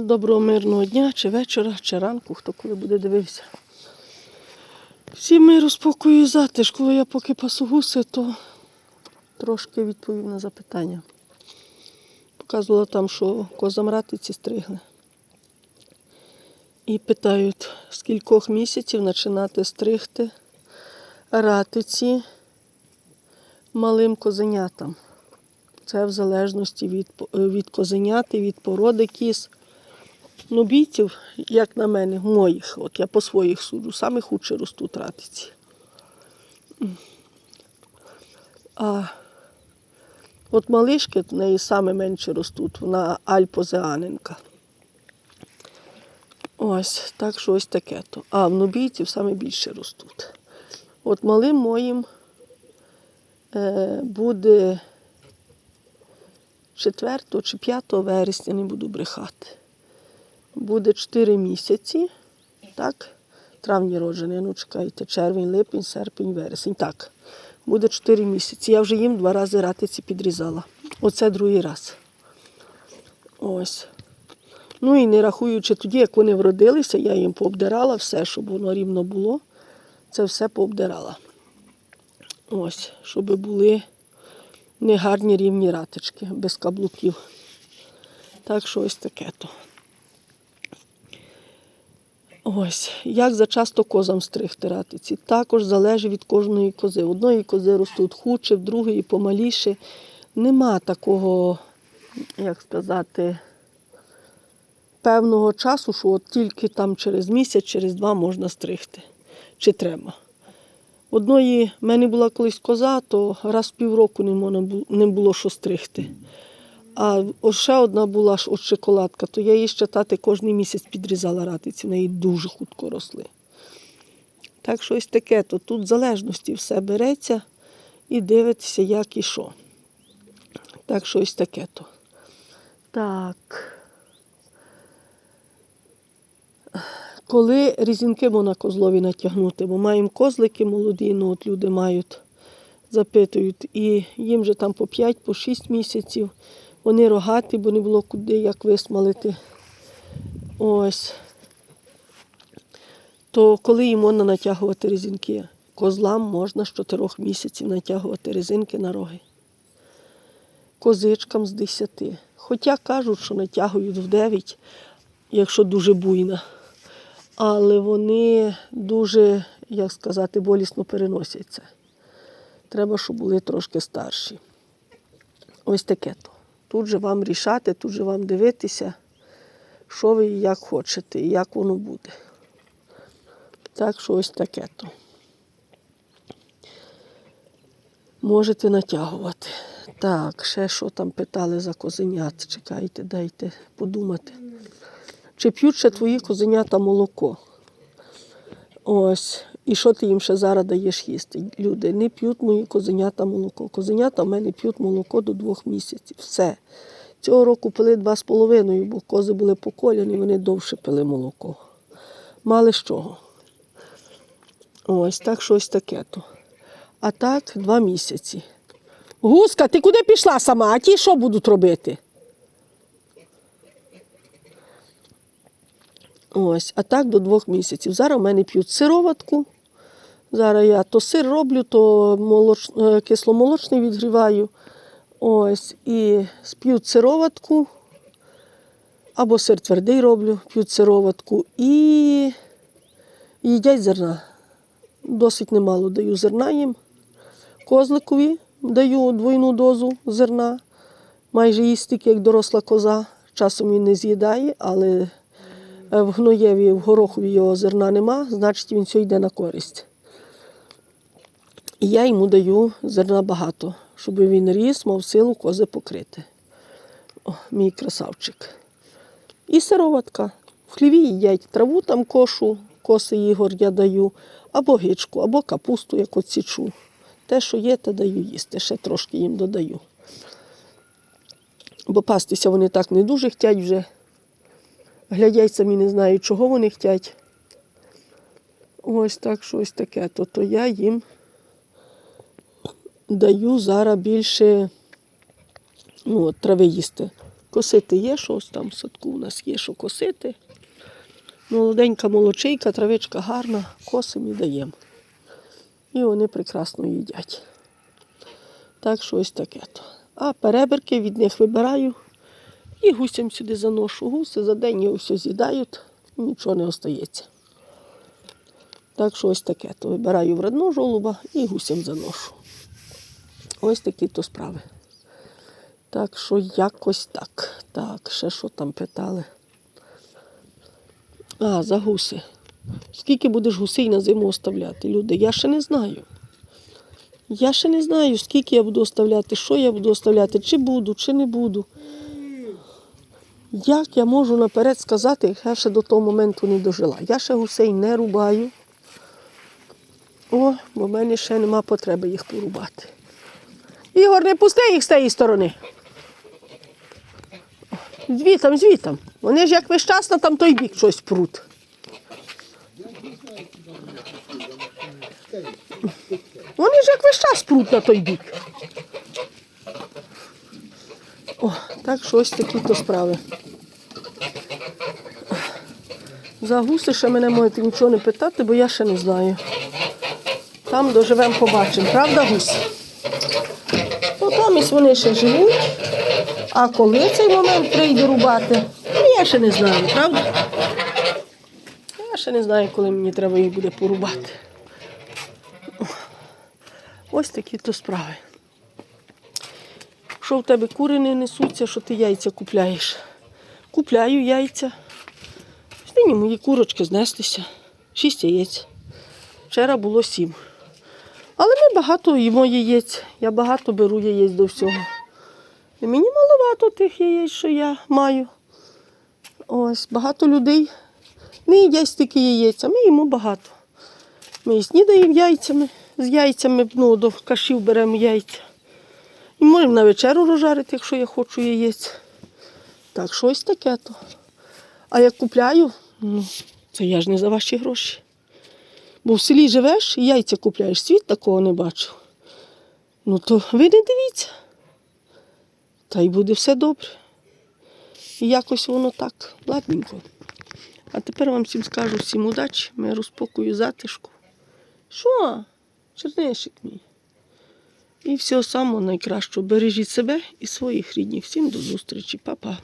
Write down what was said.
Доброго мирного дня, чи вечора, чи ранку, хто коли буде дивився. Всім миру, спокою і затишку. Я поки пасу гуси, то трошки відповів на запитання. Показувала там, що козам ратиці стригли. І питають, з кількох місяців починати стригти ратиці малим козенятам. Це в залежності від, по- від козеняти, від породи кіз. Ну, бійців, як на мене, моїх, от я по своїх суджу, саме худше ростуть ратиці. А от малишки в неї саме менше ростуть, вона альпозеаненка. Ось, так що ось таке то. А в нубійців саме більше ростуть. От малим моїм е, буде 4 чи 5 вересня, не буду брехати. Буде 4 місяці, так? Травні роджений, ну чекайте, червень, липень, серпень, вересень. Так, буде 4 місяці. Я вже їм два рази ратиці підрізала. Оце другий раз. Ось. Ну і не рахуючи тоді, як вони вродилися, я їм пообдирала все, щоб воно рівно було. Це все пообдирала. Ось, щоб були негарні рівні ратички, без каблуків. Так що ось таке то. Ось, як зачасто козам стригти ратиці. Також залежить від кожної кози. Одної кози ростуть худше, в другої помаліше. Нема такого, як сказати, певного часу, що от тільки там через місяць, через два можна стригти. Чи треба. Одної в мене була колись коза, то раз в півроку не, було що стригти. А ще одна була ж от шоколадка, то я її ще тати кожен місяць підрізала ратиці, в неї дуже хутко росли. Так що ось таке, то тут в залежності все береться і дивиться, як і що. Так що ось таке то. Так. Коли різінки можна козлові натягнути, бо маємо козлики молоді, ну от люди мають, запитують, і їм же там по 5, по 6 місяців. Вони рогаті, бо не було куди як висмалити. Ось. То коли їм можна натягувати резинки? Козлам можна з 4 місяців натягувати резинки на роги. Козичкам з 10. Хоча кажуть, що натягують в 9, якщо дуже буйна. Але вони дуже, як сказати, болісно переносяться. Треба, щоб були трошки старші. Ось таке то. Тут же вам рішати, тут же вам дивитися, що ви і як хочете, і як воно буде. Так що ось таке то. Можете натягувати. Так, ще що там питали за козенят. Чекайте, дайте подумати. Чи п'ють ще твої козенята молоко? Ось. І що ти їм ще зараз даєш їсти? Люди не п'ють мої козенята молоко. Козенята в мене п'ють молоко до двох місяців. Все. Цього року пили два з половиною, бо кози були поколяні, вони довше пили молоко. Мали з чого. Ось так щось таке то. А так, два місяці. Гуска, ти куди пішла сама? А ті що будуть робити? Ось, а так до двох місяців. Зараз в мене п'ють сироватку. Зараз я то сир роблю, то молоч... е, кисломолочний відгріваю. Ось, і п'ють сироватку. Або сир твердий роблю, п'ють сироватку і їдять зерна. Досить немало даю зерна їм. Козликові даю двойну дозу зерна. Майже їсть стільки, як доросла коза. Часом він не з'їдає, але в гноєві, в горохові його зерна нема, значить він все йде на користь. І я йому даю зерна багато, щоб він ріс, мав силу кози покрити. О, мій красавчик. І сироватка. В хліві їдять траву там кошу, коси ігор я даю, або гичку, або капусту, як от січу. Те, що є, те даю їсти, ще трошки їм додаю. Бо пастися вони так не дуже хотять вже. Глядять самі не знають, чого вони хочуть. Ось так щось таке. То, то я їм даю зараз більше ну, от, трави їсти. Косити є щось там в садку у нас є, що косити. Молоденька молочейка, травичка гарна, косимо і даємо. І вони прекрасно їдять. Так що ось таке то. А перебірки від них вибираю і гусям сюди заношу. Гуси за день його все з'їдають, і нічого не остається. Так що ось таке. То вибираю вредну жолуба і гусям заношу. Ось такі то справи. Так що якось так. Так, ще що там питали. А, за гуси. Скільки будеш гусей на зиму оставляти, люди? Я ще не знаю. Я ще не знаю, скільки я буду оставляти, що я буду оставляти, чи буду, чи не буду. Як я можу наперед сказати, я ще до того моменту не дожила? Я ще гусей не рубаю. О, бо в мене ще нема потреби їх порубати. Ігор, не пусти їх з тієї сторони. Звітам, звітам. Вони ж як на там той бік щось пруть. Вони ж як весь час пруть на той бік. О, так що ось такі то справи. За гуси ще мене можете нічого не питати, бо я ще не знаю. Там доживемо, побачимо. Правда, гусь? Ну, там вони ще живуть. А коли цей момент прийде рубати, ну, я ще не знаю, правда? Я ще не знаю, коли мені треба їх буде порубати. Ось такі то справи. Що в тебе кури не несуться, що ти яйця купляєш? Купляю яйця. Нині мої курочки знестися. Шість яєць. Вчора було сім. Але ми багато їмо яєць. Я багато беру яєць до всього. І мені маловато тих яєць, що я маю. Ось, багато людей не їдять стільки яєць, а ми їмо багато. Ми і снідаємо яйцями, з яйцями ну, до кашів беремо яйця. І можемо на вечеру розжарити, якщо я хочу яєць. Так, щось таке то. А як купляю, ну, це я ж не за ваші гроші. Бо в селі живеш і яйця купляєш, світ такого не бачив. Ну то ви не дивіться. Та й буде все добре. І якось воно так, ладненько. А тепер вам всім скажу всім удачі, миру, спокою, затишку. Що? Чернишик мій. І всього самого найкращого. Бережіть себе і своїх рідних. Всім до зустрічі, Па-па.